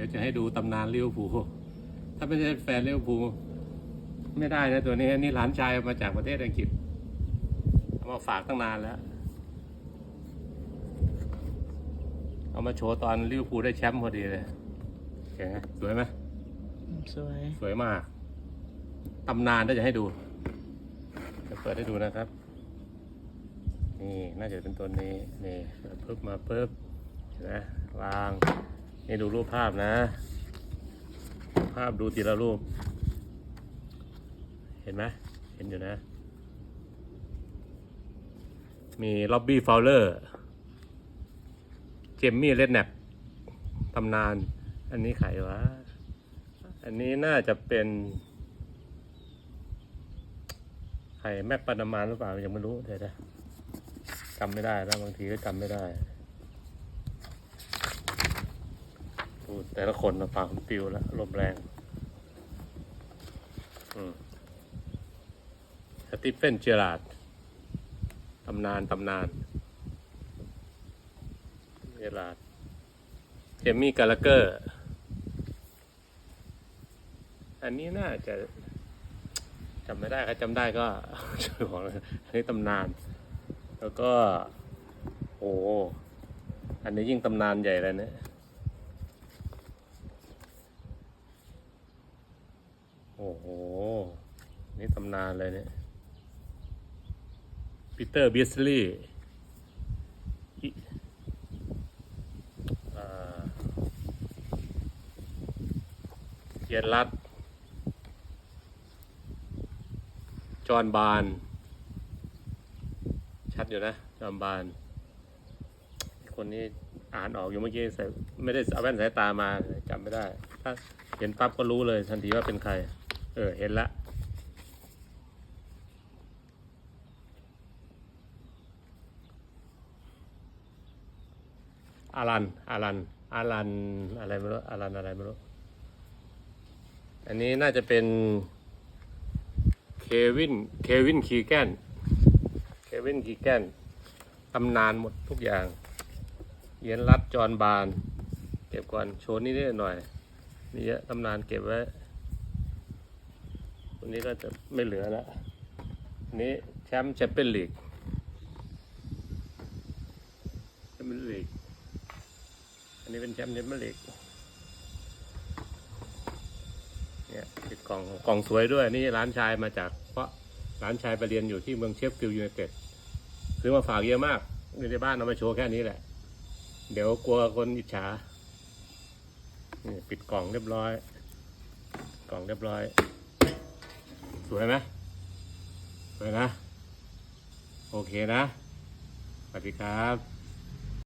ดี๋ยวจะให้ดูตำนานลิเวอร์พูลถ้าไม่ใช่แฟนลิเวอร์พูลไม่ได้นะตัวนี้นี่หลานชายเอามาจากประเทศอังกฤษเอามาฝากตั้งนานแล้ว เอามาโชว์ตอนลิเวอร์พูลได้แชมป์พอดีเลยเห็นไหมสวยไหมสวย สวยมากตำนานถ้าจะให้ดู จะเปิดให้ดูนะครับ นี่น่าจะเป็นตัวนี้ นี่เปิดปึ๊บมาปึ๊บเห็นไหมวาง นี่ดูรูปภาพนะ ภาพดูทีละรูป เห็นไหมเห็นอยู่นะ มีล็อบบี้ฟาวเลอร์ เจมมี่เลดแนปตำนาน อันนี้ใครวะ อันนี้น่าจะเป็นไข่แม็กปานามานหรือเปล่ายังไม่รู้เดี๋ยวนะจำไม่ได้แล้วบางทีก็จำไม่ได้พูด แต่ละคนฟังปิวแล้วลมแรงอืมสตีเฟนเจอราร์ดตำนาน ตำนานเจอราร์ดเจมี่กาลเกอร์ อันนี้น่าจะจำไม่ได้ครับจำได้ก็ช่วยบอกเลยอันนี้ตำนาน แล้วก็ โอ้ อันนี้ยิ่งตำนานใหญ่เลยเนี่ย โอ้โห นี่ตำนานเลยเนี่ย ปีเตอร์บิสลีย์อิอ่าเกียรติรัตจอห์นบาน ชัดอยู่นะ จอห์นบาน คนนี้อ่านออกอยู่เมื่อกี้ใส่ไม่ได้เอาแว่นสายตามาจำไม่ได้ ถ้าเห็นปั๊บก็รู้เลยทันทีว่าเป็นใคร เออ เห็นละ อารัน อารัน อารัน อะไรไม่รู้ อารันอะไรไม่รู้ อันนี้น่าจะเป็น เควิน เควินคีแกน เควินคีแกน ตำนานหมดทุกอย่าง เย็นรัดจอนบาน เก็บก่อน โชว์นี่นิดหน่อย มีเยอะตำนานเก็บไว้ วันนี้ก็จะไม่เหลือแล้วนนี้แชมป์แชมเปี้ยนลีกแชมเปี้ยนลีก อันนี้เป็นแชมป์แชมเปี้ยนลีกเนี่ยติดกล่องกล่องสวยด้วย นี่ร้านชายมาจาก เพราะร้านชายไปเรียนอยู่ที่เมืองเชฟฟิลด์ยูไนเต็ดซื้อมาฝากเยอะมากในบ้านเอามาโชว์แค่นี้แหละ เดี๋ยวกลัวคนอิจฉานี่ปิดกล่องเรียบร้อย กล่องเรียบร้อย สวยไหมสวยนะ โอเคนะสวัสดีครับ